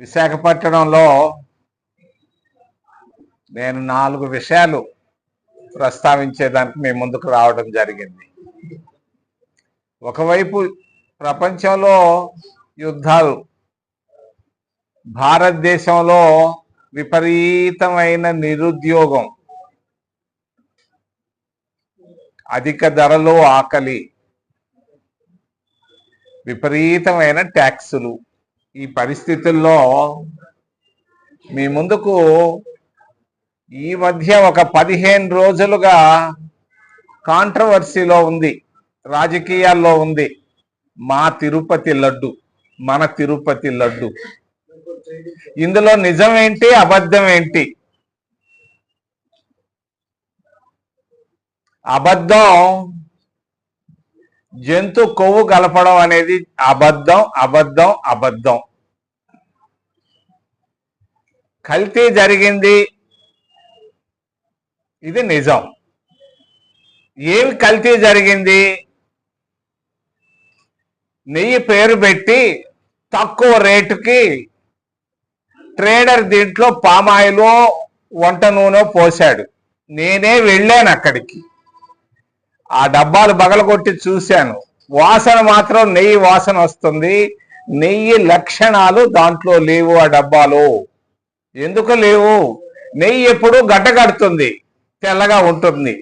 విశాఖపట్నంలో నేను నాలుగు విషయాలు ప్రస్తావించేదానికి మీ ముందుకు రావడం జరిగింది. ఒకవైపు ప్రపంచంలో యుద్ధాలు భారతదేశంలో విపరీతమైన నిరుద్యోగం అధిక ధరలు ఆకలి విపరీతమైన ట్యాక్సులు ఈ పరిస్థితుల్లో మీ ముందుకు ఈ మధ్య ఒక పదిహేను రోజులుగా కాంట్రవర్సీలో ఉంది రాజకీయాల్లో ఉంది. మా తిరుపతి లడ్డు మన తిరుపతి లడ్డు. ఇందులో నిజం ఏంటి అబద్ధం ఏంటి అబద్ధం జంతు కొవ్వు కలపడం అనేది అబద్ధం అబద్ధం అబద్ధం. కల్తీ జరిగింది. ఇది నిజం. ఏమి కల్తీ జరిగింది? నెయ్యి పేరు పెట్టి తక్కువ రేటుకి ట్రేడర్ దీంట్లో పామాయిలో వంట నూనె పోశాడు. నేనే వెళ్ళాను అక్కడికి. ఆ డబ్బాలు బగలగొట్టి చూశాను. వాసన మాత్రం నెయ్యి వాసన వస్తుంది. నెయ్యి లక్షణాలు దాంట్లో లేవు ఆ డబ్బాలో. ఎందుకు లేవు? నెయ్యి ఎప్పుడు గడ్డగడుతుంది తెల్లగా ఉంటుంది.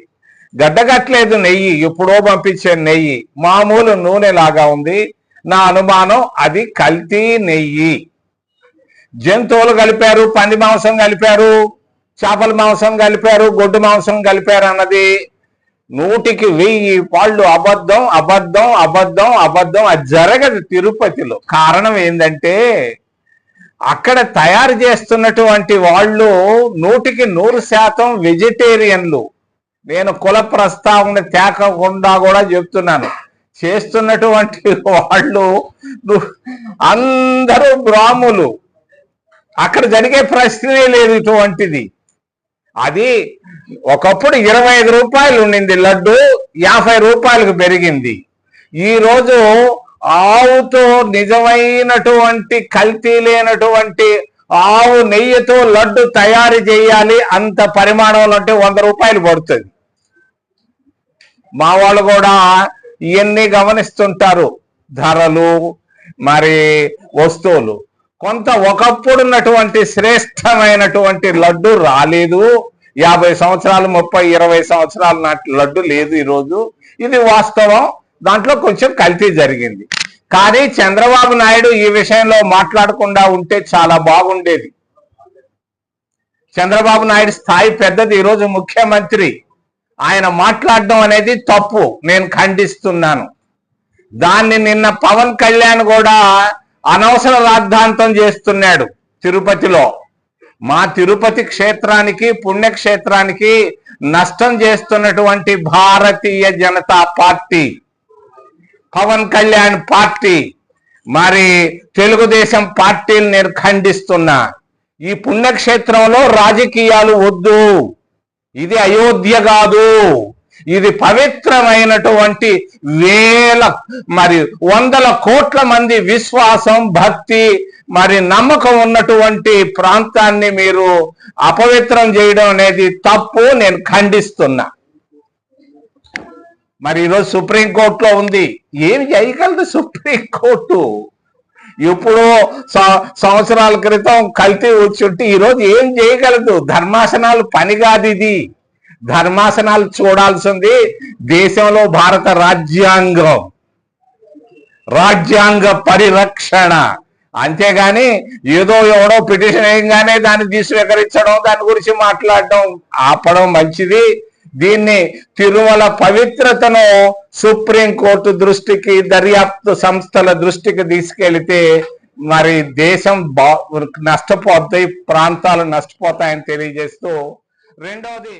గడ్డగట్లేదు నెయ్యి ఎప్పుడో పంపించే నెయ్యి మామూలు నూనె లాగా ఉంది. నా అనుమానం అది కల్తీ నెయ్యి. జంతువులు కలిపారు పంది మాంసం కలిపారు చేపల మాంసం కలిపారు గొడ్డు మాంసం కలిపారు అన్నది నూటికి వెయ్యి పాళ్ళు అబద్ధం అబద్ధం అబద్ధం అబద్ధం అది జరగదు తిరుపతిలో. కారణం ఏంటంటే అక్కడ తయారు చేస్తున్నటువంటి వాళ్ళు నూటికి నూరు శాతం వెజిటేరియన్లు. నేను కుల ప్రస్తావన తేకకుండా కూడా చెప్తున్నాను. చేస్తున్నటువంటి వాళ్ళు అందరూ బ్రాహ్ములు అక్కడ జరిగే ప్రశ్నే లేదు ఇటువంటిది. అది ఒకప్పుడు ఇరవై ఐదు రూపాయలు ఉండింది. లడ్డు యాభై రూపాయలకు పెరిగింది. ఈరోజు ఆవుతో నిజమైనటువంటి కల్తీ లేనటువంటి ఆవు నెయ్యితో లడ్డు తయారు చేయాలి అంత పరిమాణంలో అంటే వంద రూపాయలు పడుతుంది. మా వాళ్ళు కూడా ఇవన్నీ గమనిస్తుంటారు ధరలు మరి వస్తువులు. కొంత ఒకప్పుడు ఉన్నటువంటి శ్రేష్టమైనటువంటి లడ్డు రాలేదు. యాభై సంవత్సరాలు ముప్పై ఇరవై సంవత్సరాల నాటి లడ్డు లేదు ఈరోజు. ఇది వాస్తవం. దాంట్లో కొంచెం కల్తీ జరిగింది. కానీ చంద్రబాబు నాయుడు ఈ విషయంలో మాట్లాడకుండా ఉంటే చాలా బాగుండేది. చంద్రబాబు నాయుడు స్థాయి పెద్దది. ఈరోజు ముఖ్యమంత్రి ఆయన మాట్లాడడం అనేది తప్పు. నేను ఖండిస్తున్నాను. దాన్ని నిన్న పవన్ కళ్యాణ్ కూడా అనవసర రాద్ధాంతం చేస్తున్నాడు తిరుపతిలో. మా తిరుపతి క్షేత్రానికి పుణ్యక్షేత్రానికి నష్టం చేస్తున్నటువంటి భారతీయ జనతా పార్టీ. పవన్ కళ్యాణ్ పార్టీ మరి తెలుగుదేశం పార్టీని నేను ఖండిస్తున్నా ఈ పుణ్యక్షేత్రంలో రాజకీయాలు వద్దు. ఇది అయోధ్య కాదు. ఇది పవిత్రమైనటువంటి వేల మరి వందల కోట్ల మంది విశ్వాసం భక్తి మరి నమ్మకం ఉన్నటువంటి ప్రాంతాన్ని మీరు అపవిత్రం చేయడం అనేది తప్పు నేను ఖండిస్తున్నా. మరి ఈరోజు సుప్రీంకోర్టులో ఉంది. ఏమి చేయగలదు సుప్రీంకోర్టు ఇప్పుడు సంవత్సరాల క్రితం కల్తీ వచ్చుంటే ఈరోజు ఏం చేయగలదు? ధర్మాసనాలు పని కాదు ఇది. ధర్మాసనాలు చూడాల్సింది దేశంలో భారత రాజ్యాంగం. రాజ్యాంగ పరిరక్షణ. అంతేగాని ఏదో ఎవడో పిటిషన్ వేయగానే దాన్ని తీసువీకరించడం దాని గురించి మాట్లాడడం ఆపడం మంచిది. దీన్ని తిరుమల పవిత్రతను సుప్రీంకోర్టు దృష్టికి దర్యాప్తు సంస్థల దృష్టికి తీసుకెళ్తే మరి దేశం బా నష్టపోతాయి ప్రాంతాలు నష్టపోతాయని తెలియజేస్తూ రెండవది